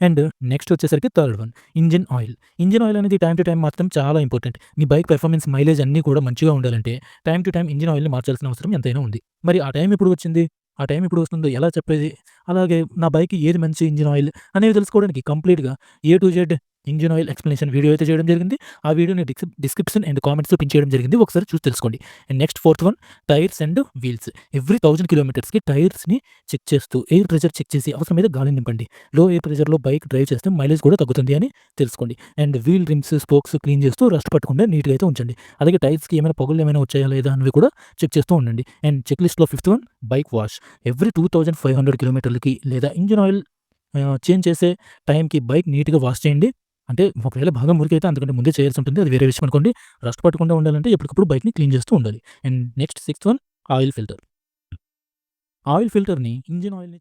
And next వచ్చేసరికి third one engine oil. Engine oil అనేది time to time మాత్రం చాలా ఇంపార్టెంట్. మీ బైక్ పెర్ఫార్మెన్స్ మైలేజ్ అన్నీ కూడా మంచిగా ఉండాలంటే టైం టు టైం ఇంజిన్ ఆయిల్ని మార్చాల్సిన అవసరం ఎంతైనా ఉంది. మరి ఆ టైం ఎప్పుడు వచ్చింది? ఆ టైం ఎప్పుడు వస్తుందో ఎలా చెప్పేది? అలాగే నా బైక్ ఏది మంచి ఇంజిన్ ఆయిల్ అనేవి తెలుసుకోవడానికి కంప్లీట్గా A to Z engine oil explanation video అయితే చేయడం జరిగింది. ఆ వీడియోని డిస్క్రిప్షన్ అండ్ కామెంట్స్లో పిన్ చేయడం జరిగింది. ఒకసారి చూసి తెలుసుకోండి. And next fourth one tyres and wheels. Every thousand కిలోమీటర్స్కి టైర్స్ని చెక్ చేస్తూ ఎయిర్ ప్రెషర్ చెక్ చేసి అవసరమైతే గాలి నింపండి. లో ఎయిర్ ప్రెషర్లో బైక్ డ్రైవ్ చేస్తే మైలేజ్ కూడా తగ్గుతుంది అని తెలుసుకోండి. And wheel rims spokes clean చేస్తూ రస్ట్ పట్టకుండా నీట్గా అయితే ఉంచండి. అలాగే టైర్స్కి ఏమైనా పొగలు ఏమైనా వచ్చాయా లేదా అనేవి కూడా చెక్ చేస్తూ ఉండండి. అండ్ చెక్ లిస్ట్లో fifth one bike wash. Every two thousand five hundred కిలోమీటర్లకి లేదా ఇంజిన్ ఆయిల్ చేంజ్ చేసే టైంకి బైక్ నీట్గా వాష్ చేయండి. అంటే ఒకవేళ బాగా మురికైతే అందుకంటే ముందే చేయాల్సి ఉంటుంది. అది వేరే విషయం అనుకోండి. రస్ట్ పట్టకుండా ఉండాలంటే ఎప్పటికప్పుడు బైక్ని క్లీన్ చేస్తూ ఉండాలి. And next sixth one oil filter. Oil ఫిల్టర్ని engine ఆయిల్ని